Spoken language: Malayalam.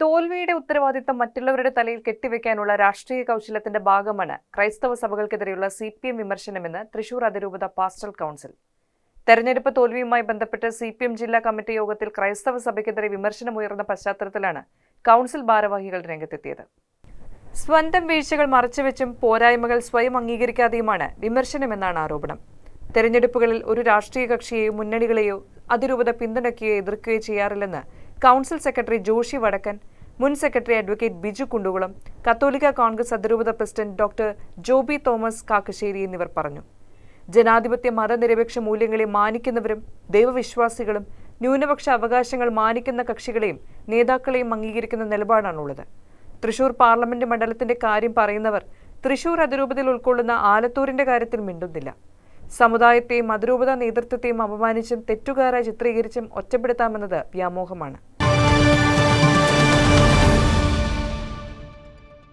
തോൽവിയുടെ ഉത്തരവാദിത്തം മറ്റുള്ളവരുടെ തലയിൽ കെട്ടിവെക്കാനുള്ള രാഷ്ട്രീയ കൗശലത്തിന്റെ ഭാഗമാണ് ക്രൈസ്തവ സഭകൾക്കെതിരെയുള്ള സി പി എം വിമർശനമെന്ന് തൃശൂർ അതിരൂപത പാസ്റ്റൽ കൗൺസിൽ. തെരഞ്ഞെടുപ്പ് തോൽവിയുമായി ബന്ധപ്പെട്ട് സി പി എം ജില്ലാ കമ്മിറ്റി യോഗത്തിൽ ക്രൈസ്തവ സഭയ്ക്കെതിരെ വിമർശനമുയർന്ന പശ്ചാത്തലത്തിലാണ് കൗൺസിൽ ഭാരവാഹികൾ രംഗത്തെത്തിയത്. സ്വന്തം വീഴ്ചകൾ മറച്ചുവെച്ചും പോരായ്മകൾ സ്വയം അംഗീകരിക്കാതെയുമാണ് വിമർശനമെന്നാണ് ആരോപണം. തെരഞ്ഞെടുപ്പുകളിൽ ഒരു രാഷ്ട്രീയ കക്ഷിയെയോ മുന്നണികളെയോ അതിരൂപത പിന്തുണയ്ക്കുകയോ എതിർക്കുകയോ ചെയ്യാറില്ലെന്ന് കൗൺസിൽ സെക്രട്ടറി ജോഷി വടക്കൻ മുൻ സെക്രട്ടറി അഡ്വക്കേറ്റ് ബിജു കുണ്ടുകുളം കത്തോലിക്ക കോൺഗ്രസ് അതിരൂപത പ്രസിഡന്റ് ഡോക്ടർ ജോബി തോമസ് കാക്കശ്ശേരി എന്നിവർ പറഞ്ഞു. ജനാധിപത്യ മതനിരപേക്ഷ മൂല്യങ്ങളെ മാനിക്കുന്നവരും ദൈവവിശ്വാസികളും ന്യൂനപക്ഷ അവകാശങ്ങൾ മാനിക്കുന്ന കക്ഷികളെയും നേതാക്കളെയും അംഗീകരിക്കുന്ന നിലപാടാണുള്ളത്. തൃശൂർ പാർലമെന്റ് മണ്ഡലത്തിന്റെ കാര്യം പറയുന്നവർ തൃശൂർ അതിരൂപതയിൽ ഉൾക്കൊള്ളുന്ന ആലത്തൂരിന്റെ കാര്യത്തിൽ മിണ്ടുന്നില്ല. സമുദായത്തെയും അതിരൂപത നേതൃത്വത്തെയും അപമാനിച്ചും തെറ്റുകാരായി ചിത്രീകരിച്ചും ഒറ്റപ്പെടുത്താമെന്നത് വ്യാമോഹമാണ്